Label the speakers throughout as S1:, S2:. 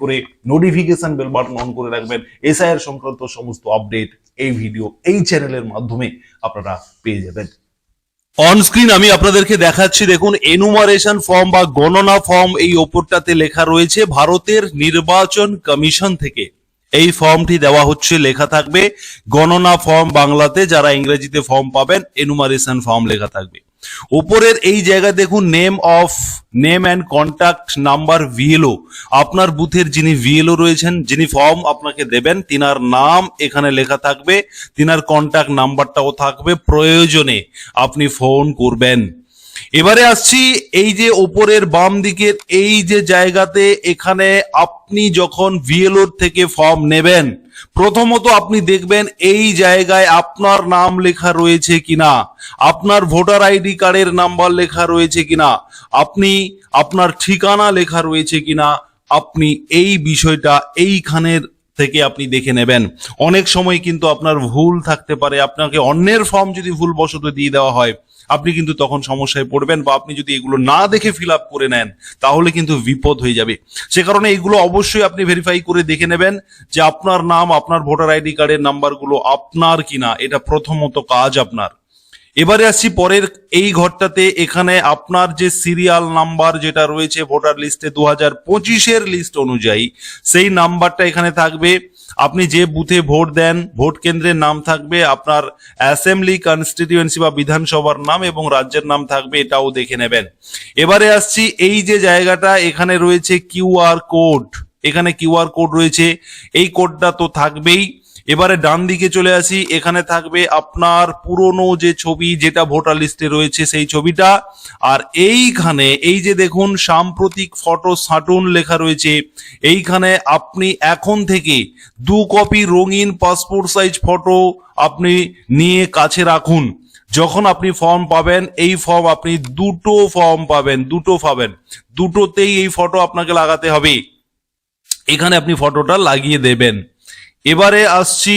S1: করে notification bell button on করে রাখবেন। এসআইআর সংক্রান্ত সমস্ত আপডেট এই ভিডিও এই চ্যানেলের মাধ্যমে আপনারা পেয়ে যাবেন। অন স্ক্রিন আমি আপনাদেরকে দেখাচ্ছি, দেখুন এনুমারেশন ফর্ম বা গণনা ফর্ম এই ওপরটাতে লেখা রয়েছে, ভারতের নির্বাচন কমিশন থেকে। এই ফর্মটি দেওয়া হচ্ছে, লেখা থাকবে, গণনা ফর্ম বাংলাতে, যারা ইংরেজিতে ফর্ম পাবেন এনুমারেশন ফর্ম লেখা থাকবে। উপরের এই জায়গায় দেখুন name of name and contact number BLO আপনার বুথের যিনি ভিএলও রয়েছেন, যিনি ফর্ম আপনাকে দেবেন, তিনার নাম এখানে লেখা থাকবে, তিনার কন্ট্যাক্ট নাম্বারটাও থাকবে প্রয়োজনে আপনি ফোন করবেন। এবারে আসছি এই যে ওপরের বাম দিকের এই যে জায়গাতে এখানে আপনি যখন ভিএলওর থেকে ফর্ম নেবেন প্রথমত আপনি দেখবেন এই জায়গায় আপনার নাম লেখা রয়েছে কিনা, আপনার ভোটার আইডি কার্ডের নাম্বার লেখা রয়েছে কিনা, আপনি, আপনার ঠিকানা লেখা রয়েছে কিনা, আপনি এই বিষয়টা এইখানের থেকে আপনি দেখে নেবেন। অনেক সময় কিন্তু আপনার ভুল থাকতে পারে, আপনাকে অন্যের ফর্ম যদি ভুল বশত দিয়ে দেওয়া হয় আপনি কিন্তু তখন সমস্যায় পড়বেন বা আপনি যদি এগুলো না দেখে ফিল আপ করে নেন, তাহলে কিন্তু বিপদ হয়ে যাবে। সে কারণে এগুলো অবশ্যই আপনি ভেরিফাই করে দেখে নেবেন যে আপনার নাম, আপনার ভোটার আইডি কার্ডের নাম্বারগুলো আপনার কিনা। এটা প্রথমত কাজ আপনার। এবারে আসছি পরের এই ঘরটাতে। এখানে আপনার যে সিরিয়াল নাম্বার যেটা রয়েছে ভোটার লিস্টে দু হাজার পঁচিশের লিস্ট অনুযায়ী, সেই নাম্বারটা এখানে থাকবে। আপনি যে বুথে ভোট দেন, ভোট কেন্দ্রের নাম থাকবে আপনার অ্যাসেম্বলি কনস্টিটিউয়েন্সি বা বিধানসভার নাম এবং রাজ্যের নাম থাকবে, এটাও দেখে নেবেন। এবারে আসছি, এই যে জায়গাটা, এখানে রয়েছে কিউআর কোড। এখানে কিউআর কোড রয়েছে। এই কোডটা তো থাকবেই। এবারে ডান দিকে চলে আসি। এখানে থাকবে আপনার পুরনো যে ছবি, যেটা ভোটার লিস্টে রয়েছে সেই ছবিটা। আর এইখানে, এই যে দেখুন, সাম্প্রতিক ফটো সাটুন লেখা রয়েছে। এইখানে আপনি এখন থেকে দু কপি রঙিন পাসপোর্ট সাইজ ফটো আপনি নিয়ে কাছে রাখুন। যখন আপনি ফর্ম পাবেন, এই ফর্ম আপনি দুটো ফর্ম পাবেন, দুটো পাবেন। দুটোতেই এই ফটো আপনাকে লাগাতে হবে। এখানে আপনি ফটোটা লাগিয়ে দেবেন। এবারে আসছি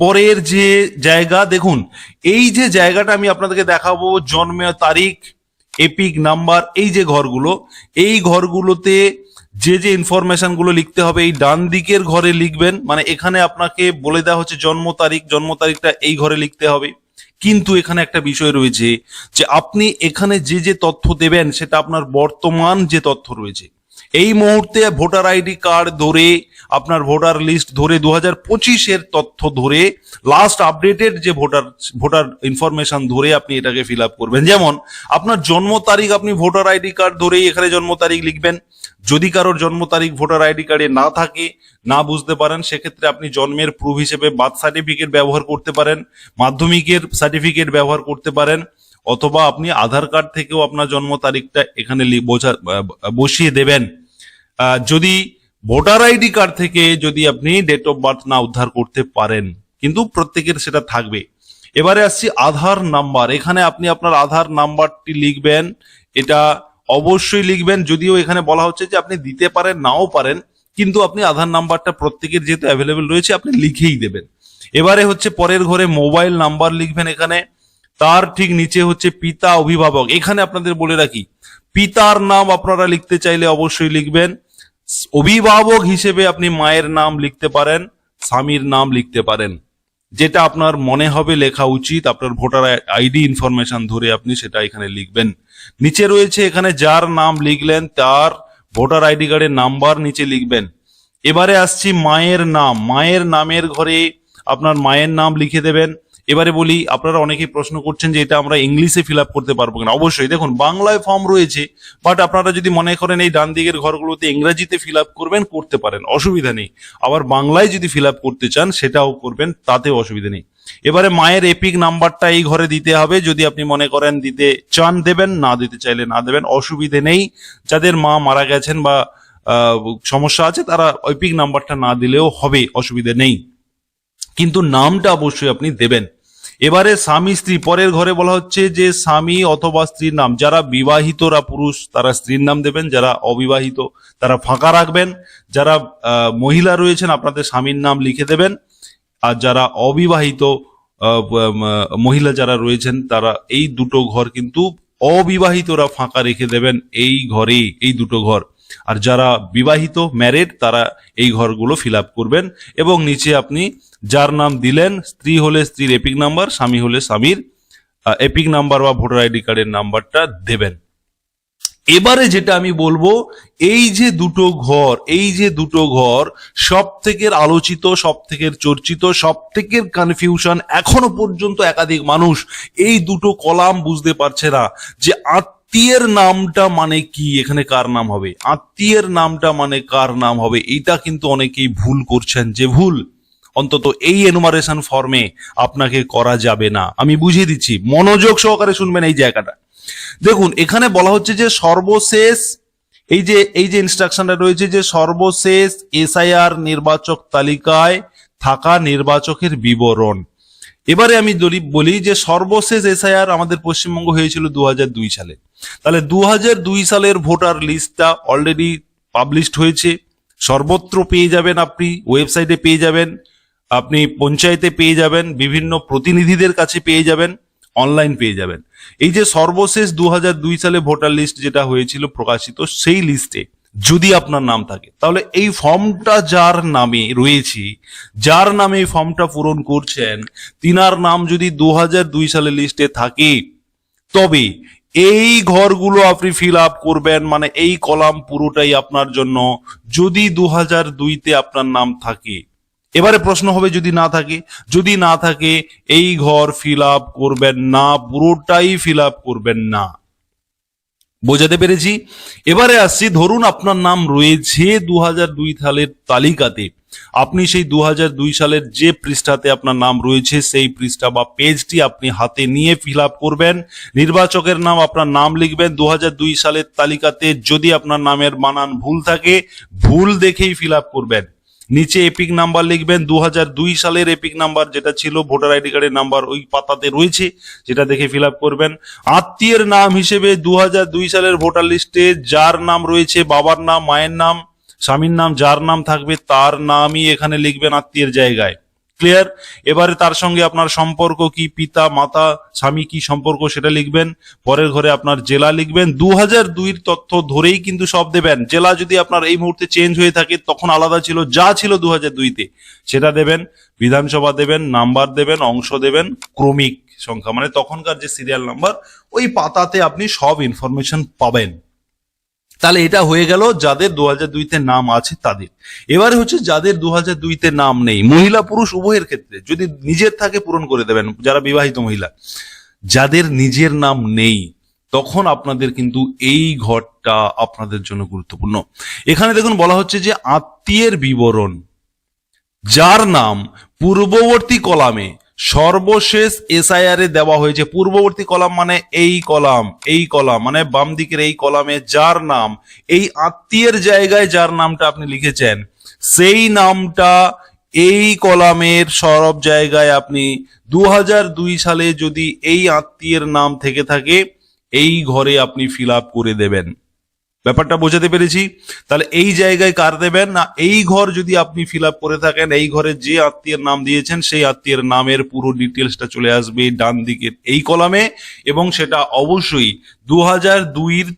S1: পরের যে জায়গা, দেখুন, এই যে জায়গাটা আমি আপনাদেরকে দেখাবো, জন্মের তারিখ এপিক নাম্বার এই যে ঘরগুলো, এই ঘরগুলোতে যে যে ইনফরমেশনগুলো লিখতে হবে, এই ডান দিকের ঘরে লিখবেন মানে এখানে আপনাকে বলে দেওয়া হচ্ছে জন্ম তারিখ, জন্ম তারিখটা এই ঘরে লিখতে হবে। কিন্তু এখানে একটা বিষয় রয়েছে যে, আপনি এখানে যে যে তথ্য দেবেন, সেটা আপনার বর্তমান যে তথ্য রয়েছে। এই মুহূর্তে ভোটার আইডি কার্ড ধরে, আপনার ভোটার লিস্ট ধরে দু হাজার পঁচিশের তথ্য ধরে লাস্ট আপডেটেড যে ভোটার ভোটার ইনফরমেশন ধরে আপনি এটাকে ফিল আপ করবেন। যেমন, আপনার জন্ম তারিখ আপনি ভোটার আইডি কার্ড ধরেই এখানে জন্ম তারিখ লিখবেন। যদি কারোর জন্ম তারিখ ভোটার আইডি কার্ডে না থাকে, না বুঝতে পারেন, সেক্ষেত্রে আপনি জন্মের প্রুফ হিসেবে বার্থ সার্টিফিকেট ব্যবহার করতে পারেন, মাধ্যমিকের সার্টিফিকেট ব্যবহার করতে পারেন। অথবা আপনি আধার কার্ড থেকেও আপনার জন্ম তারিখটা এখানে বসিয়ে দেবেন। যদি ভোটার আইডি কার্ড থেকে যদি আপনি ডেট অফ বার্থ না উদ্ধার করতে পারেন, কিন্তু প্রত্যেকের সেটা থাকবে। এবারে আসছি আধার নাম্বার। এখানে আপনি আপনার আধার নাম্বারটি লিখবেন। এটা অবশ্যই লিখবেন। যদিও এখানে বলা হচ্ছে যে আপনি দিতে পারেন, নাও পারেন, কিন্তু আপনি আধার নাম্বারটা প্রত্যেকের যেহেতু অ্যাভেলেবেল রয়েছে, আপনি লিখেই দেবেন। এবারে হচ্ছে পরের ঘরে মোবাইল নাম্বার লিখবেন এখানে। তার ঠিক নিচে হচ্ছে পিতা অভিভাবক। এখানে আপনাদের বলে রাখি, পিতার নাম আপনারা লিখতে চাইলে অবশ্যই লিখবেন। অভিভাবক হিসেবে আপনি মায়ের নাম লিখতে পারেন, স্বামীর নাম লিখতে পারেন। যেটা আপনার মনে হবে লেখা উচিত, আপনার ভোটার আইডি ইনফরমেশন ধরে আপনি সেটা এখানে লিখবেন। নিচে রয়েছে এখানে যার নাম লিখলেন, তার ভোটার আইডি কার্ডের নাম্বার নিচে লিখবেন। এবারে আসছি মায়ের নাম। মায়ের নামের ঘরে আপনার মায়ের নাম লিখে দেবেন। এবারে বলি, আপনারা অনেকেই প্রশ্ন করছেন যে এটা আমরা ইংলিশে ফিল আপ করতে পারব কিনা। অবশ্যই, দেখুন, বাংলায় ফর্ম রয়েছে বাট আপনারা যদি মনে করেন এই ডান দিকের ঘরগুলোতে ইংরাজিতে ফিল আপ করবেন, করতে পারেন, অসুবিধা নেই। আবার বাংলায় যদি ফিল আপ করতে চান, সেটাও করবেন, তাতেও অসুবিধা নেই। এবারে মায়ের এপিক নাম্বারটা এই ঘরে দিতে হবে, যদি আপনি মনে করেন দিতে চান দেবেন, না দিতে চাইলে না দেবেন, অসুবিধে নেই। যাদের মা মারা গেছেন বা সমস্যা আছে, তারা এপিক নাম্বারটা না দিলেও হবে, অসুবিধে নেই। কিন্তু নামটা অবশ্যই আপনি দেবেন। এবারে স্বামী, স্ত্রী, পরের ঘরে বলা হচ্ছে যে স্বামী অথবা স্ত্রীর নাম, যারা বিবাহিতরা পুরুষ, তারা স্ত্রীর নাম দেবেন, যারা অবিবাহিত, তারা ফাঁকা রাখবেন। যারা মহিলা রয়েছেন, আপনাদের স্বামীর নাম লিখে দেবেন। আর যারা অবিবাহিত মহিলা যারা রয়েছেন, তারা এই দুটো ঘর কিন্তু অবিবাহিতরা ফাঁকা রেখে দেবেন, এই ঘরেই, এই দুটো ঘর। আর যারা বিবাহিত ম্যারেড তারা এই ঘরগুলো ফিল করবেন এবং নিচে আপনি যার নাম দিলেন, স্ত্রী হলে স্ত্রীর এপিক নাম্বার, স্বামী হলে স্বামীর এপিক নাম্বার বা ভোটার আইডি কার্ডের নাম্বারটা দেবেন। এবারে যেটা আমি বলব, এই যে দুটো ঘর, এই যে দুটো ঘর সব থেকে আলোচিত সব থেকে চর্চিত সব থেকে কনফিউশন এখনও পর্যন্ত একাধিক মানুষ এই দুটো কলাম বুঝতে পারছে না যে আত্মীয়ের নামটা মানে কি? এখানে কার নাম হবে? আত্মীয়ের নামটা মানে কার নাম হবে? এইটা কিন্তু অনেকেই ভুল করছেন। যে ভুল? অন্তত এই এনুমারেশন ফর্মে আপনাকে করা যাবে না। আমি বুঝিয়ে দিচ্ছি। মনোযোগ সহকারে শুনবেন এই জায়গাটা। দেখুন, এখানে বলা হচ্ছে যে সর্বশেষ এই যে এই যে ইনস্ট্রাকশনটা রয়েছে যে সর্বশেষ এসআইআর নির্বাচক তালিকায় থাকা নির্বাচকের বিবরণ। এবারে আমি বলি যে সর্বশেষ এসআইআর আমাদের পশ্চিমবঙ্গ হয়েছিল দু হাজার দুই সালে। তাহলে দু দুই সালের ভোটার লিস্টটা অলরেডি পাবলিশড হয়েছে। সর্বত্র পেয়ে যাবেন আপনি ওয়েবসাইটে পেয়ে যাবেন, আপনি পঞ্চায়েতে পেয়ে যাবেন, বিভিন্ন প্রতিনিধিদের কাছে পেয়ে যাবেন অনলাইন পেয়ে যাবেন। এই যে সর্বশেষ দুহাজার দুই সালে ভোটার লিস্ট যেটা হয়েছিল প্রকাশিত, সেই লিস্টে যদি আপনার নাম থাকে, তাহলে এই ফর্মটা যার নামে রয়েছে, যার নামে এই ফর্মটা পূরণ করছেন, তিনার নাম যদি দু সালে লিস্টে থাকে, তবে এই ঘরগুলো আপনি ফিল আপ করবেন মানে এই কলাম পুরোটাই আপনার জন্য, যদি দু হাজার দুইতে আপনার নাম থাকে। এবারে প্রশ্ন হবে, যদি না থাকে? যদি না থাকে, এই ঘর ফিল আপ করবেন না, পুরোটাই ফিল আপ করবেন না। বোঝাতে পেরেছি। এবারে আসছি, ধরুন আপনার নাম রয়েছে দু দুই সালের তালিকাতে। আপনি সেই দু দুই সালের যে পৃষ্ঠাতে আপনার নাম রয়েছে, সেই পৃষ্ঠা বা পেজটি আপনি হাতে নিয়ে ফিল করবেন। নির্বাচকের নাম আপনার নাম লিখবেন। দু দুই সালের তালিকাতে যদি আপনার নামের বানান ভুল থাকে, ভুল দেখেই ফিল করবেন। নিচে এপিক নাম্বার লিখবেন। দু হাজার দুই সালের এপিক নাম্বার যেটা ছিল, ভোটার আইডি কার্ডের নাম্বার ওই পাতাতে রয়েছে, যেটা দেখে ফিল করবেন। আত্মীয়ের নাম হিসেবে দুই হাজার দুই সালের ভোটার লিস্টে যার নাম রয়েছে, বাবার নাম, মায়ের নাম, স্বামীর নাম, যার নাম থাকবে তার নামই এখানে লিখবেন আত্মীয়ের জায়গায়। ক্লিয়ার এবারে তার সঙ্গে আপনার সম্পর্ক কি, পিতা, মাতা, স্বামী কি সম্পর্ক সেটা লিখবেন। পরের ঘরে আপনার জেলা লিখবেন। দু হাজার দুইয়ের তথ্য ধরেই কিন্তু সব দেবেন। জেলা যদি আপনার এই মুহূর্তে চেঞ্জ হয়ে থাকে, তখন আলাদা ছিল, যা ছিল দু হাজার দুইতে। সেটা দেবেন, বিধানসভা দেবেন, নাম্বার দেবেন, অংশ দেবেন, ক্রমিক সংখ্যা। মানে তখনকার যে সিরিয়াল নাম্বার ওই পাতাতে আপনি সব ইনফরমেশন পাবেন। তাহলে এটা হয়ে গেল যাদের দু হাজার দুইতে নাম আছে তাদের। এবারে হচ্ছে যাদের দু হাজার দুইতে নাম নেই, মহিলা পুরুষ উভয়ের ক্ষেত্রে, যদি নিজের থাকে পূরণ করে দেবেন, যারা বিবাহিত মহিলা, যাদের নিজের নাম নেই, তখন আপনাদের কিন্তু এই ঘরটা আপনাদের জন্য গুরুত্বপূর্ণ। এখানে দেখুন বলা হচ্ছে যে আত্মীয়ের বিবরণ, যার নাম পূর্ববর্তী কলামে সর্বশেষ এসআইআর এ দেওয়া হয়েছে। পূর্ববর্তী কলাম মানে এই কলাম এই কলাম মানে বাম দিকের এই কলামে যার নাম, এই আত্মীয়ের জায়গায় যার নামটা আপনি লিখেছেন, সেই নামটা এই কলামের সরব জায়গায় আপনি দু সালে যদি এই আত্মীয়ের নাম থেকে থাকে, এই ঘরে আপনি ফিল করে দেবেন। ব্যাপারটা বোঝাতে পেরেছি। তাহলে এই জায়গায় কার দেবেন? না, এই ঘর যদি আপনি ফিল করে থাকেন, এই ঘরে যে আত্মীয়ের নাম দিয়েছেন, সেই আত্মীয়ের নামের পুরো ডিটেলসটা চলে আসবে ডান দিকের এই কলামে এবং সেটা অবশ্যই দু হাজার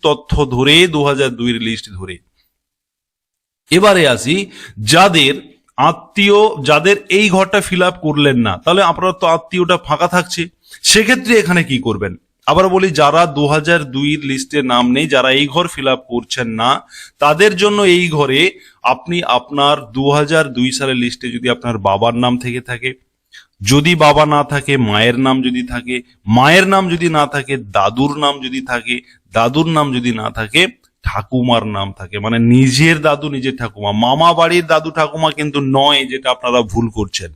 S1: তথ্য ধরে দু হাজার দুইয়ের লিস্ট ধরে। এবারে আসি, যাদের আত্মীয়, যাদের এই ঘরটা ফিল করলেন না, তাহলে আপনার তো আত্মীয়টা ফাঁকা থাকছে। সেক্ষেত্রে এখানে কি করবেন? আবার বলি, যারা দু হাজার দুইয়ের লিস্টে নাম নেই, যারা এই ঘর ফিল আপ করছেন না, তাদের জন্য এই ঘরে আপনি আপনার দু হাজার দুই সালের লিস্টে যদি আপনার বাবার নাম থেকে থাকে, যদি বাবা না থাকে, মায়ের নাম যদি থাকে, মায়ের নাম যদি না থাকে, দাদুর নাম যদি থাকে, দাদুর নাম যদি না থাকে, ঠাকুমার নাম থাকে। মানে নিজের দাদু, নিজের ঠাকুমা। মামা বাড়ির দাদু, ঠাকুমা কিন্তু নয়, যেটা আপনারা ভুল করছেন।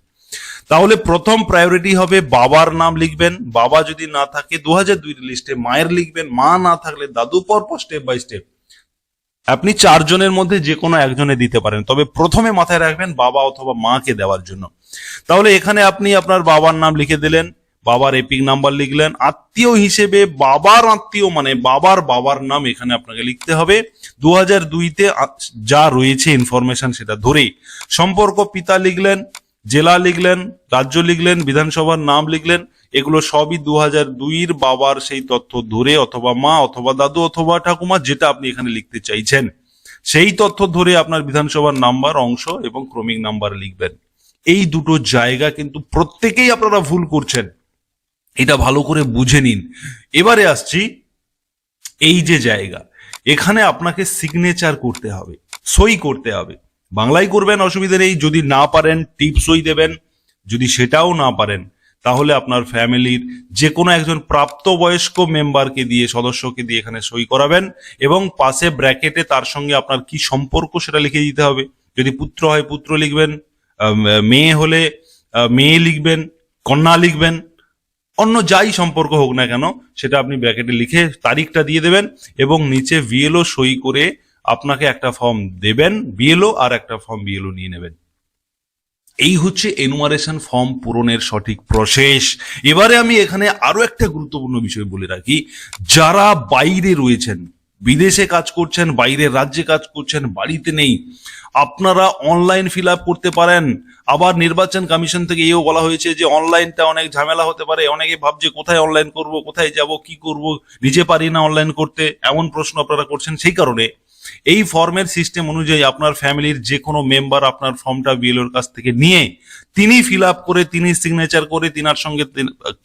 S1: তাহলে প্রথম প্রায়োরিটি হবে বাবার নাম লিখবেন। বাবা যদি না থাকে দু হাজার দুই লিস্টে মায়ের লিখবেন, মা না থাকলে দাদু পর পর স্টেপ বাই স্টেপ আপনি চারজনের মধ্যে যে কোনো একজনে দিতে পারেন, তবে প্রথমে মাথায় রাখবেন বাবা অথবা মাকে দেওয়ার জন্য। তাহলে এখানে আপনি আপনার বাবার নাম লিখে দিলেন, বাবার এপিক নাম্বার লিখলেন, আত্মীয় হিসেবে বাবার আত্মীয় মানে বাবার বাবার নাম এখানে আপনাকে লিখতে হবে। দু হাজার দুইতে যা রয়েছে ইনফরমেশন সেটা ধরেই। সম্পর্ক পিতা লিখলেন জেলা লিখলেন, রাজ্য লিখলেন, বিধানসভার নাম লিখলেন, এগুলো সবই দু হাজার দুইয়ের বাবার সেই তথ্য ধরে অথবা মা অথবা দাদু অথবা ঠাকুমা যেটা আপনি এখানে লিখতে চাইছেন, সেই তথ্য ধরে আপনার বিধানসভার নাম্বার, অংশ এবং ক্রমিক নাম্বার লিখবেন। এই দুটো জায়গা কিন্তু প্রত্যেকেই আপনারা ভুল করছেন। এটা ভালো করে বুঝে নিন। এবারে আসছি এই যে জায়গা, এখানে আপনাকে সিগনেচার করতে হবে, সই করতে হবে। বাংলায় করবেন, অসুবিধা নেই। যদি না পারেন টিপ সই দেবেন। যদি সেটাও না পারেন, তাহলে আপনার ফ্যামিলির যে কোনো একজন প্রাপ্তবয়স্ক মেম্বারকে দিয়ে, সদস্যকে দিয়ে এখানে সই করাবেন এবং পাশে ব্র্যাকেটে তার সঙ্গে আপনার কি সম্পর্ক সেটা লিখে দিতে হবে। যদি পুত্র হয়, পুত্র লিখবেন মেয়ে হলে মেয়ে লিখবেন, কন্যা লিখবেন, অন্য যাই সম্পর্ক হোক না কেন, সেটা আপনি ব্র্যাকেটে লিখে তারিখটা দিয়ে দেবেন এবং নিচে বিএলও সই করে আপনাকে একটা ফর্ম দেবেন বিএলও আর একটা ফর্ম বিএলও নিয়ে নেবেন। এই হচ্ছে এনুমারেশন ফর্ম পূরণের সঠিক প্রসেস এবারে আমি এখানে আরও একটা গুরুত্বপূর্ণ বিষয় বলে রাখি। যারা বাইরে রয়েছেন, বিদেশে কাজ করছেন বাইরের রাজ্যে কাজ করছেন, বাড়িতে নেই, আপনারা অনলাইন ফিল করতে পারেন। আবার নির্বাচন কমিশন থেকে এও বলা হয়েছে যে অনলাইনটা অনেক ঝামেলা হতে পারে। অনেকে ভাবছে কোথায় অনলাইন করব, কোথায় যাব, কি করব, নিজে পারি না অনলাইন করতে। এমন প্রশ্ন আপনারা করছেন সেই কারণে এই ফর্মের সিস্টেম অনুযায়ী আপনার ফ্যামিলির যে কোনো মেম্বার আপনার ফর্মটা বিএলওর কাছ থেকে নিয়ে তিনি ফিল আপ করে, তিনি সিগনেচার করে, তিনার সঙ্গে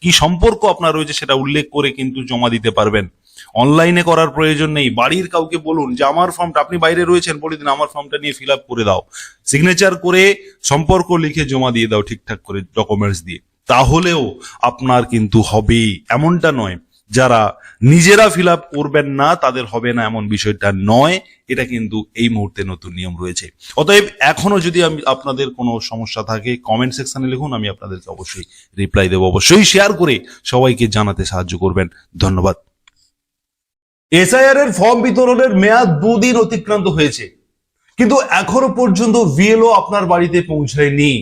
S1: কি সম্পর্ক আপনার রয়েছে সেটা উল্লেখ করে কিন্তু জমা দিতে পারবেন। অনলাইনে করার প্রয়োজন নেই। বাড়ির কাউকে বলুন যে, আমার ফর্মটা আপনি বাইরে রয়েছেন, বলে দিন, আমার ফর্মটা নিয়ে ফিল আপ করে দাও। সিগনেচার করে সম্পর্ক লিখে জমা দিয়ে দাও ঠিকঠাক করে ডকুমেন্টস দিয়ে। তাহলেও আপনার কিন্তু হবেই। এমনটা নয়। যারা নিজেরা ফিল করবেন না, তাদের হবে না এমন বিষয়টা নয়। এটা কিন্তু এই মুহূর্তে নতুন নিয়ম রয়েছে। অতএব এখনও যদি আমি আপনাদের কোনো সমস্যা থাকে কমেন্ট সেকশনে লিখুন, আমি আপনাদেরকে অবশ্যই রিপ্লাই দেবো। অবশ্যই শেয়ার করে সবাইকে জানাতে সাহায্য করবেন। ধন্যবাদ। এসআইআর এর ফর্ম বিতরণের মেয়াদ দুদিন অতিক্রান্ত হয়েছে। কিন্তু এখনও পর্যন্ত ভিএলও আপনার বাড়িতে পৌঁছায়নি।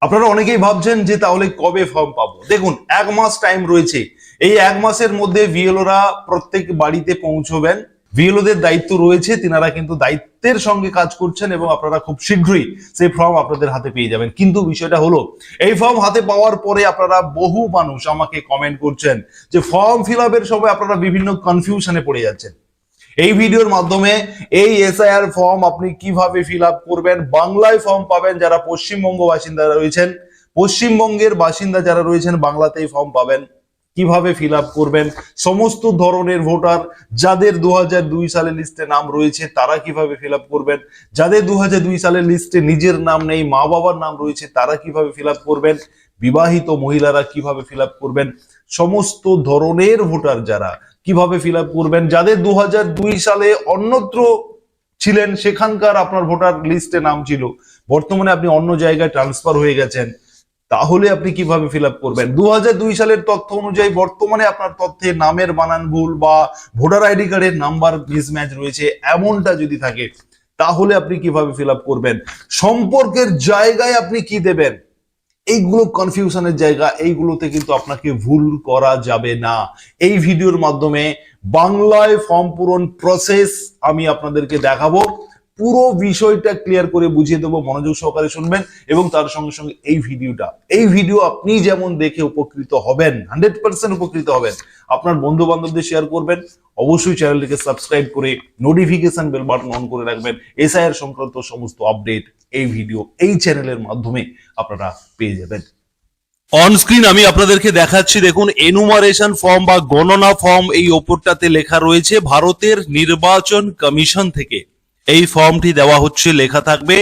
S1: আপনারা অনেকেই ভাবছেন যে তাহলে কবে ফর্ম পাবো? দেখুন, এক মাস টাইম রয়েছে। এই এক মাসের মধ্যে ভিএলওরা প্রত্যেক বাড়িতে পৌঁছবেন। ভিএলওদের দায়িত্ব রয়েছে, তিনারা কিন্তু দায়িত্বের সঙ্গে কাজ করছেন এবং আপনারা খুব শীঘ্রই সেই ফর্ম আপনাদের হাতে পেয়ে যাবেন। কিন্তু বিষয়টা হলো, এই ফর্ম হাতে পাওয়ার পরে আপনারা বহু মানুষ আমাকে কমেন্ট করছেন যে ফর্ম ফিল আপের সময় আপনারা বিভিন্ন কনফিউশনে পড়ে যাচ্ছেন। এই ভিডিওর মাধ্যমে এই এসআইআর ফর্ম আপনি কীভাবে ফিল আপ করবেন, বাংলায় ফর্ম পাবেন যারা পশ্চিমবঙ্গ বাসিন্দা রয়েছেন, পশ্চিমবঙ্গের বাসিন্দা যারা রয়েছেন, বাংলাতেই ফর্ম পাবেন। কীভাবে ফিল করবেন? সমস্ত ধরনের ভোটার যাদের দু দুই সালের লিস্টে নাম রয়েছে, তারা কীভাবে ফিল করবেন? যাদের দু দুই সালের লিস্টে নিজের নাম নেই, মা বাবার নাম রয়েছে, তারা কীভাবে ফিল করবেন? বিবাহিত মহিলারা কীভাবে ফিল করবেন? সমস্ত ধরনের ভোটার যারা কীভাবে ফিল করবেন? যাদের দু সালে অন্যত্র ছিলেন, সেখানকার আপনার ভোটার লিস্টে নাম ছিল। বর্তমানে আপনি অন্য জায়গায় ট্রান্সফার হয়ে গেছেন। তাহলে আপনি কীভাবে ফিল আপ করবেন দু সালের তথ্য অনুযায়ী বর্তমানে আপনার তথ্যে নামের বানান ভুল বা ভোটার আইডি কার্ডের নাম্বার মিসম্যাচ রয়েছে, এমনটা যদি থাকে, তাহলে আপনি কীভাবে ফিল আপ করবেন? সম্পর্কের জায়গায় আপনি কি দেবেন? এইগুলো কনফিউশনের জায়গা, এইগুলোতে কিন্তু আপনাকে ভুল করা যাবে না। এই ভিডিওর মাধ্যমে বাংলায় ফর্ম পূরণ প্রসেস আমি আপনাদেরকে দেখাবো। পুরো বিষয়টা ক্লিয়ার করে বুঝিয়ে দেবো, মনোযোগ সহকারে শুনবেন এবং তার সঙ্গে সঙ্গে এই ভিডিওটা এই ভিডিও আপনি যেমন দেখে উপকৃত হবেন হান্ড্রেড পার্সেন্ট উপকৃত হবেন, আপনার বন্ধু বান্ধবদের শেয়ার করবেন, অবশ্যই চ্যানেলটিকে সাবস্ক্রাইব করে নোটিফিকেশন বেল বাটন অন করে রাখবেন এসআইআর সংক্রান্ত সমস্ত আপডেট এই ভিডিও এই চ্যানেলের মাধ্যমে আপনারা পেয়ে যাবেন। অন স্ক্রিন আমি আপনাদেরকে দেখাচ্ছি, দেখুন এনুমারেশন ফর্ম বা গণনা ফর্ম এই ওপরটাতে লেখা রয়েছে, ভারতের নির্বাচন কমিশন থেকে। এই ফর্মটি দেওয়া হচ্ছে, লেখা থাকবে,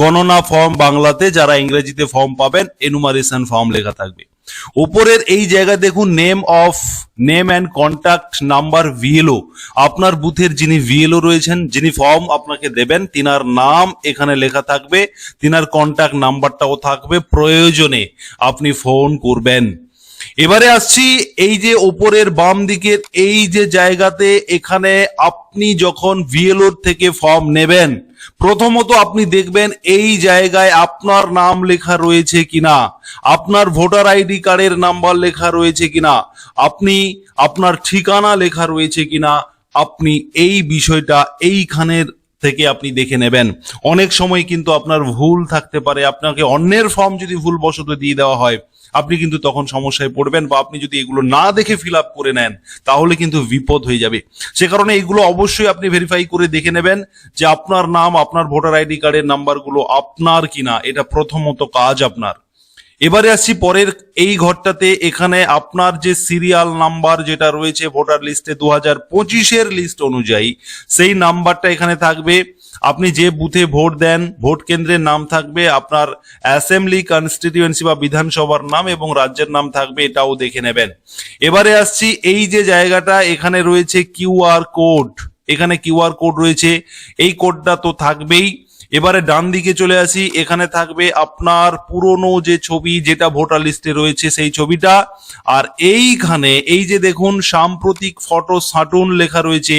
S1: গণনা ফর্ম বাংলাতে, যারা ইংরেজিতে ফর্ম পাবেন এনুমারেশন ফর্ম লেখা থাকবে। ওপরের এই জায়গায় দেখুন name of name and contact number BLO আপনার বুথের যিনি ভিএলও রয়েছেন, যিনি ফর্ম আপনাকে দেবেন, তিনার নাম এখানে লেখা থাকবে, তিনার কন্ট্যাক্ট নাম্বারটাও থাকবে। প্রয়োজনে আপনি ফোন করবেন। এবারে আসছি এই যে ওপরের বাম দিকের, এই যে জায়গাতে এখানে আপনি যখন ভিএলওর থেকে ফর্ম নেবেন, প্রথমত আপনি দেখবেন এই জায়গায় আপনার নাম লেখা রয়েছে কিনা, আপনার ভোটার আইডি কার্ডের নাম্বার লেখা রয়েছে কিনা, আপনি, আপনার ঠিকানা লেখা রয়েছে কিনা, আপনি এই বিষয়টা এইখানের থেকে আপনি দেখে নেবেন। অনেক সময় কিন্তু আপনার ভুল থাকতে পারে, আপনাকে অন্যের ফর্ম যদি ভুল বশত দিয়ে দেওয়া হয় আপনি কিন্তু তখন সমস্যায় পড়বেন বা আপনি যদি এগুলো না দেখে ফিল আপ করে নেন, তাহলে কিন্তু বিপদ হয়ে যাবে। সে কারণে এগুলো অবশ্যই আপনি ভেরিফাই করে দেখে নেবেন যে আপনার নাম, আপনার ভোটার আইডি কার্ডের নাম্বারগুলো আপনার কিনা, এটা প্রথমত কাজ আপনার। এবারে আসছি পরের এই ঘরটাতে, এখানে আপনার যে সিরিয়াল নাম্বার যেটা রয়েছে ভোটার লিস্টে দু হাজার পঁচিশের লিস্ট অনুযায়ী, সেই নাম্বারটা এখানে থাকবে। আপনি যে বুথে ভোট দেন, ভোট কেন্দ্রের নাম থাকবে আপনার অ্যাসেম্বলি কনস্টিটিউয়েন্সি বা বিধানসভার নাম এবং রাজ্যের নাম থাকবে, এটাও দেখে নেবেন। এবারে আসছি, এই যে জায়গাটা, এখানে রয়েছে কিউআর কোড। এখানে কিউআর কোড রয়েছে। এই কোডটা তো থাকবেই। এবারে ডান দিকে চলে আসি। এখানে থাকবে আপনার পুরনো যে ছবি, যেটা ভোটার লিস্টে রয়েছে সেই ছবিটা। আর এইখানে, এই যে দেখুন, সাম্প্রতিক ফটো সাটুন লেখা রয়েছে।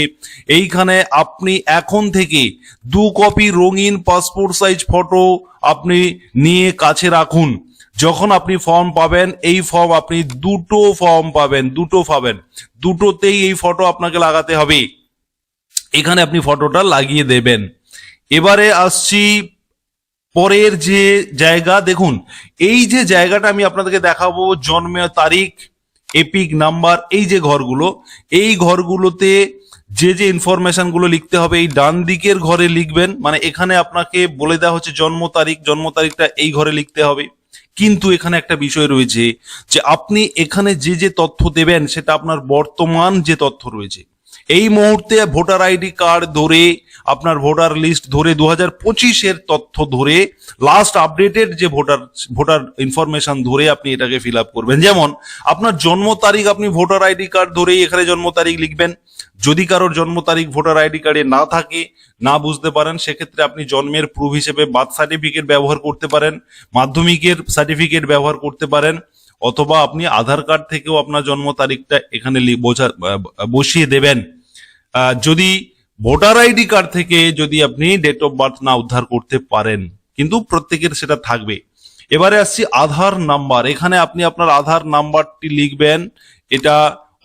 S1: এইখানে আপনি এখন থেকে দু কপি রঙিন পাসপোর্ট সাইজ ফটো আপনি নিয়ে কাছে রাখুন। যখন আপনি ফর্ম পাবেন, এই ফর্ম আপনি দুটো ফর্ম পাবেন, দুটো পাবেন। দুটোতেই এই ফটো আপনাকে লাগাতে হবে। এখানে আপনি ফটোটা লাগিয়ে দেবেন। এবারে আসছি পরের যে জায়গা, দেখুন, এই যে জায়গাটা আমি আপনাদেরকে দেখাবো, জন্মের তারিখ এপিক নাম্বার এই যে ঘরগুলো, এই ঘরগুলোতে যে যে ইনফরমেশনগুলো লিখতে হবে, এই ডান দিকের ঘরে লিখবেন মানে এখানে আপনাকে বলে দেওয়া হচ্ছে জন্ম তারিখ, জন্ম তারিখটা এই ঘরে লিখতে হবে। কিন্তু এখানে একটা বিষয় রয়েছে যে আপনি এখানে যে যে তথ্য দেবেন, সেটা আপনার বর্তমান যে তথ্য রয়েছে। এই মুহূর্তে ভোটার আইডি কার্ড ধরে, আপনার ভোটার লিস্ট ধরে দু হাজার পঁচিশের তথ্য ধরে লাস্ট আপডেটেড যে ভোটার ভোটার ইনফরমেশন ধরে আপনি এটাকে ফিল আপ করবেন। যেমন, আপনার জন্ম তারিখ আপনি ভোটার আইডি কার্ড ধরেই এখানে জন্ম তারিখ লিখবেন। যদি কারোর জন্ম তারিখ ভোটার আইডি কার্ডে না থাকে, না বুঝতে পারেন, সেক্ষেত্রে আপনি জন্মের প্রুফ হিসেবে বার্থ সার্টিফিকেট ব্যবহার করতে পারেন, মাধ্যমিকের সার্টিফিকেট ব্যবহার করতে পারেন, অথবা আপনি আধার কার্ড থেকেও আপনার জন্ম তারিখটা এখানে বসিয়ে দেবেন। যদি ভোটার আইডি কার্ড থেকে যদি আপনি ডেট অফ বার্থ না উদ্ধার করতে পারেন, কিন্তু প্রত্যেকের সেটা থাকবে। এবারে আসছি আধার নাম্বার। এখানে আপনি আপনার আধার নাম্বারটি লিখবেন। এটা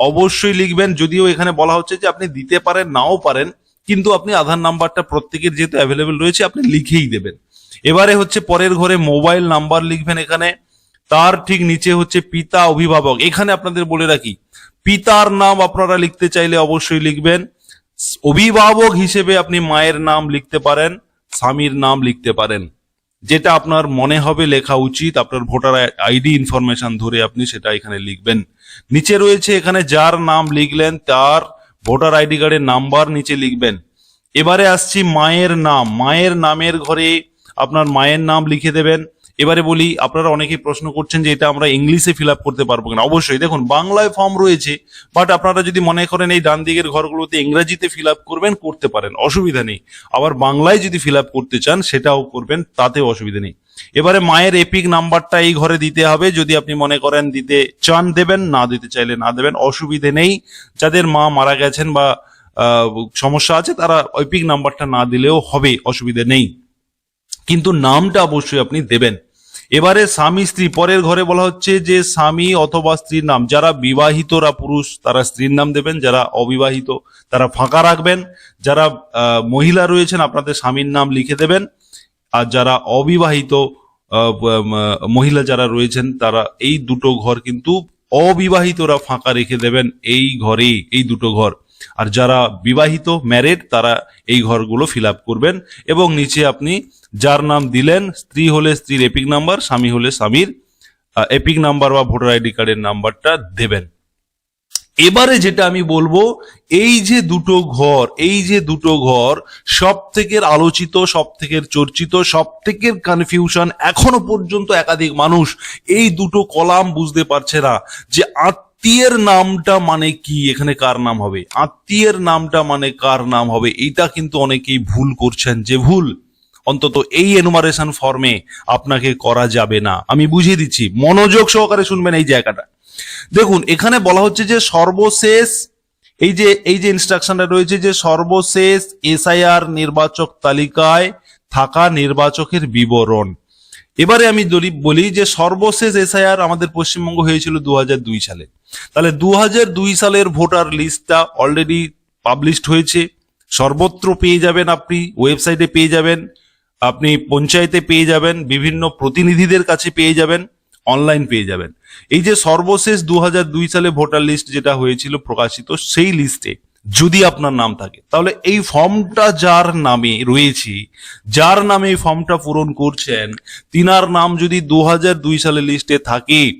S1: অবশ্যই লিখবেন, যদিও এখানে বলা হচ্ছে যে আপনি দিতে পারেন, নাও পারেন, কিন্তু আপনি আধার নাম্বারটা প্রত্যেকের যেহেতু অ্যাভেলেবেল রয়েছে, আপনি লিখেই দেবেন। এবারে হচ্ছে পরের ঘরে মোবাইল নাম্বার লিখবেন এখানে। তার ঠিক নিচে হচ্ছে পিতা অভিভাবক। এখানে আপনাদের বলে রাখি, পিতার নাম আপনারা লিখতে চাইলে অবশ্যই লিখবেন। অভিভাবক হিসেবে আপনি মায়ের নাম লিখতে পারেন, স্বামীর নাম লিখতে পারেন। যেটা আপনার মনে হবে লেখা উচিত, আপনার ভোটার আইডি ইনফরমেশন ধরে আপনি সেটা এখানে লিখবেন। নিচে রয়েছে এখানে যার নাম লিখলেন, তার ভোটার আইডি কার্ডের নাম্বার নিচে লিখবেন। এবারে আসছি মায়ের নাম। মায়ের নামের ঘরে আপনার মায়ের নাম লিখে দেবেন। এবারে বলি, আপনারা অনেকেই প্রশ্ন করছেন যে এটা আমরা ইংলিশে ফিল আপ করতে পারব কিনা। অবশ্যই, দেখুন, বাংলায় ফর্ম রয়েছে বাট আপনারা যদি মনে করেন এই ডান দিকের ঘরগুলোতে ইংরেজিতে ফিল আপ করবেন, করতে পারেন, অসুবিধা নেই। আবার বাংলায় যদি ফিল আপ করতে চান, সেটাও করবেন, তাতেও অসুবিধা নেই। এবারে মায়ের এপিক নাম্বারটা এই ঘরে দিতে হবে, যদি আপনি মনে করেন দিতে চান, দেবেন, না দিতে চাইলে না দেবেন, অসুবিধে নেই। যাদের মা মারা গেছেন বা সমস্যা আছে, তারা এপিক নাম্বারটা না দিলেও হবে, অসুবিধে নেই। কিন্তু নামটা অবশ্যই আপনি দেবেন। এবারে স্বামী স্ত্রী, পরের ঘরে বলা হচ্ছে যে স্বামী অথবা স্ত্রীর নাম, যারা বিবাহিতরা পুরুষ, তারা স্ত্রীর নাম দেবেন, যারা অবিবাহিত, তারা ফাঁকা রাখবেন। যারা মহিলা রয়েছেন, আপনাদের স্বামীর নাম লিখে দেবেন। আর যারা অবিবাহিত মহিলা যারা রয়েছেন, তারা এই দুটো ঘর কিন্তু অবিবাহিতরা ফাঁকা রেখে দেবেন, এই ঘরে এই দুটো ঘর। আর যারা বিবাহিত ম্যারেড তারা এই ঘরগুলো ফিল করবেন এবং নিচে আপনি যার নাম দিলেন, স্ত্রী হলে স্ত্রীর এপিক নাম্বার, স্বামী হলে স্বামীর এপিক নাম্বার বা ভোটার আইডি কার্ডের নাম্বারটা দেবেন। এবারে যেটা আমি বলব, এই যে দুটো ঘর, এই যে দুটো ঘর সব থেকে আলোচিত সব থেকে চর্চিত সব থেকে কনফিউশন এখনও পর্যন্ত একাধিক মানুষ এই দুটো কলাম বুঝতে পারছে না যে আত্মীয়ের নামটা মানে কি? এখানে কার নাম হবে? আত্মীয়ের নামটা মানে কার নাম হবে? এটা কিন্তু অনেকেই ভুল করছেন যে ভুল। অন্তত এই এনুমারেশন ফর্মে আপনাকে করা যাবে না। আমি বুঝিয়ে দিচ্ছি, মনোযোগ সহকারে শুনবেন এই জায়গাটা। দেখুন, এখানে বলা হচ্ছে যে সর্বশেষ, এই যে এই যে ইনস্ট্রাকশনটা রয়েছে যে সর্বশেষ এসআইআর নির্বাচক তালিকায় থাকা নির্বাচকের বিবরণ। এবারে আমি বলি যে সর্বশেষ এসআইআর আমাদের পশ্চিমবঙ্গ হয়েছিল দু হাজার দুই সালে। তাহলে দু হাজার দুই সালের ভোটার লিস্টটা অলরেডি পাবলিশড হয়েছে। সর্বত্র পেয়ে যাবেন আপনি ওয়েবসাইটে পেয়ে যাবেন, আপনি পঞ্চায়েতে পেয়ে যাবেন, বিভিন্ন প্রতিনিধিদের কাছে পেয়ে যাবেন অনলাইন পেয়ে যাবেন। এই যে সর্বশেষ দু হাজার দুই সালে ভোটার লিস্ট যেটা হয়েছিল প্রকাশিত, সেই লিস্টে যদি আপনার নাম থাকে। তাহলে এই ফর্মটা যার নামে রয়েছে, যার নামে এই ফর্মটা পূরণ করছেন, তিনার নাম যদি দু দুই সালে লিস্টে থাকে,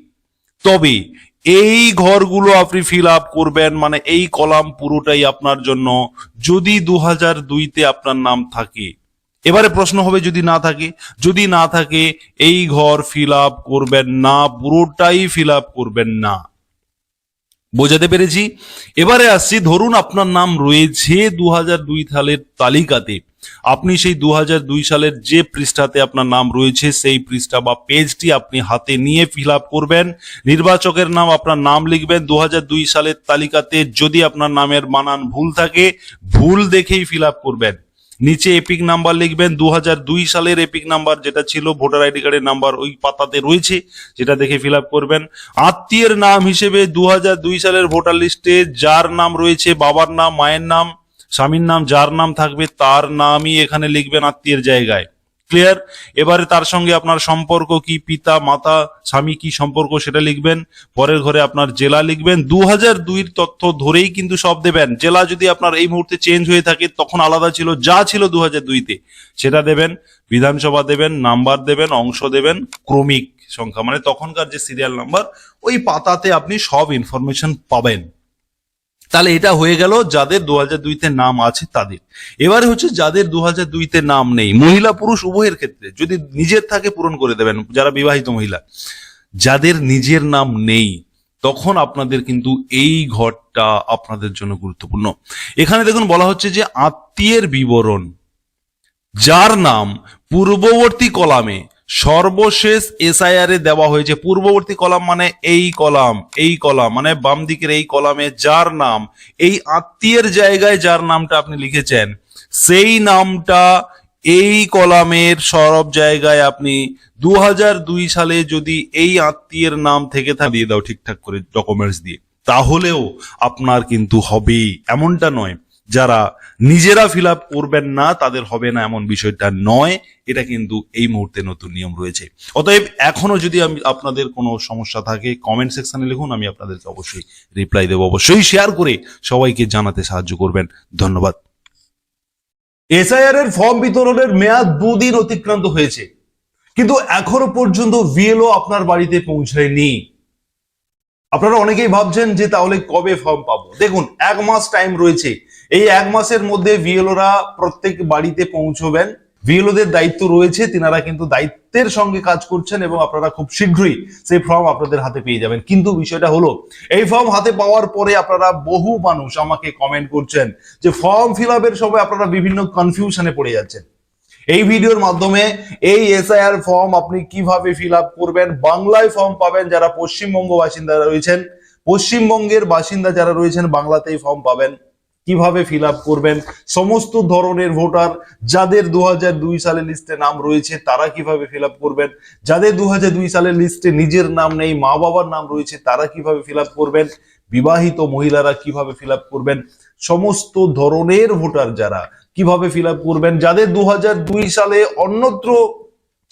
S1: তবে এই ঘরগুলো আপনি ফিল আপ করবেন মানে এই কলাম পুরোটাই আপনার জন্য যদি দু হাজার দুইতে আপনার নাম থাকে। এবারে প্রশ্ন হবে, যদি না থাকে, যদি না থাকে, এই ঘর ফিল আপ করবেন না, পুরোটাই ফিল আপ করবেন না। বোঝাতে পেরেছি। এবারে আসছি, ধরুন আপনার নাম রয়েছে দু দুই সালের তালিকাতে। আপনি সেই দু দুই সালের যে পৃষ্ঠাতে আপনার নাম রয়েছে, সেই পৃষ্ঠা বা পেজটি আপনি হাতে নিয়ে ফিল করবেন। নির্বাচকের নাম আপনার নাম লিখবেন দু দুই সালের তালিকাতে। যদি আপনার নামের বানান ভুল থাকে, ভুল দেখেই ফিল করবেন। নিচে এপিক নাম্বার লিখবেন দু সালের এপিক নাম্বার যেটা ছিল, ভোটার আইডি কার্ডের নাম্বার ওই পাতাতে রয়েছে, যেটা দেখে ফিল করবেন। আত্মীয়ের নাম হিসেবে দু সালের ভোটার লিস্টে যার নাম রয়েছে, বাবার নাম, মায়ের নাম, স্বামীর নাম, যার নাম থাকবে তার নামই এখানে লিখবেন আত্মীয়ের জায়গায়। ক্লিয়ার এবারে তার সঙ্গে আপনার সম্পর্ক কি, পিতা, মাতা, স্বামী কি সম্পর্ক সেটা লিখবেন। পরের ঘরে আপনার জেলা লিখবেন। দু হাজার দুইয়ের তথ্য ধরেই কিন্তু সব দেবেন। জেলা যদি আপনার এই মুহূর্তে চেঞ্জ হয়ে থাকে, তখন আলাদা ছিল, যা ছিল দু হাজার দুইতে, সেটা দেবেন। বিধানসভা দেবেন, নাম্বার দেবেন, অংশ দেবেন, ক্রমিক সংখ্যা। মানে তখনকার যে সিরিয়াল নাম্বার ওই পাতাতে আপনি সব ইনফরমেশন পাবেন। তাহলে এটা হয়ে গেল যাদের দু হাজার দুইতে নাম আছে তাদের। এবারে হচ্ছে যাদের দু হাজার দুইতে নাম নেই, মহিলা পুরুষ উভয়ের ক্ষেত্রে, যদি নিজের থাকে পূরণ করে দেবেন, যারা বিবাহিত মহিলা, যাদের নিজের নাম নেই, তখন আপনাদের কিন্তু এই ঘরটা আপনাদের জন্য গুরুত্বপূর্ণ। এখানে দেখুন বলা হচ্ছে যে আত্মীয়ের বিবরণ, যার নাম পূর্ববর্তী কলামে সর্বশেষ এসআইআর এ দেওয়া হয়েছে। পূর্ববর্তী কলাম মানে এই কলাম এই কলাম মানে বাম দিকের এই কলামে যার নাম, এই আত্মীয়ের জায়গায় যার নামটা আপনি লিখেছেন, সেই নামটা এই কলামের সব জায়গায় আপনি দু সালে যদি এই আত্মীয়ের নাম থেকে থাকে, দিয়ে দাও ঠিকঠাক করে ডকুমেন্টস দিয়ে। তাহলেও আপনার কিন্তু হবেই। এমনটা নয়। যারা নিজেরা ফিল আপ করবেন না, তাদের হবে না এমন বিষয়টা নয়। এটা কিন্তু এই মুহূর্তে নতুন নিয়ম রয়েছে। অতএব এখনও যদি আমি আপনাদের কোনো সমস্যা থাকে কমেন্ট সেকশনে লিখুন, আমি আপনাদেরকে অবশ্যই রিপ্লাই দেবো। অবশ্যই শেয়ার করে সবাইকে জানাতে সাহায্য করবেন। ধন্যবাদ। এসআইআর এর ফর্ম বিতরণের মেয়াদ দুদিন অতিক্রান্ত হয়েছে। কিন্তু এখনও পর্যন্ত ভিএলও আপনার বাড়িতে পৌঁছায়নি। আপনারা অনেকেই ভাবছেন যে তাহলে কবে ফর্ম পাবো? দেখুন, এক মাস টাইম রয়েছে। এই এক মাসের মধ্যে ভিএলওরা প্রত্যেক বাড়িতে পৌঁছবেন। ভিএলওদের দায়িত্ব রয়েছে, তিনারা কিন্তু দায়িত্বের সঙ্গে কাজ করছেন এবং আপনারা খুব শীঘ্রই সেই ফর্ম আপনাদের হাতে পেয়ে যাবেন। কিন্তু বিষয়টা হলো, এই ফর্ম হাতে পাওয়ার পরে আপনারা বহু মানুষ আমাকে কমেন্ট করছেন যে ফর্ম ফিল আপের সময় আপনারা বিভিন্ন কনফিউশনে পড়ে যাচ্ছেন। এই ভিডিওর মাধ্যমে এই এসআইআর ফর্ম আপনি কীভাবে ফিল আপ করবেন, বাংলায় ফর্ম পাবেন যারা পশ্চিমবঙ্গ বাসিন্দা রয়েছেন, পশ্চিমবঙ্গের বাসিন্দা যারা রয়েছেন, বাংলাতেই ফর্ম পাবেন। কীভাবে ফিল করবেন? সমস্ত ধরনের ভোটার যাদের দু দুই সালের লিস্টে নাম রয়েছে, তারা কীভাবে ফিল করবেন? যাদের দু দুই সালের লিস্টে নিজের নাম নেই মা বাবার নাম রয়েছে, তারা কীভাবে ফিল করবেন? বিবাহিত মহিলারা কীভাবে ফিল করবেন? সমস্ত ধরনের ভোটার যারা কীভাবে ফিল করবেন? যাদের দু সালে অন্যত্র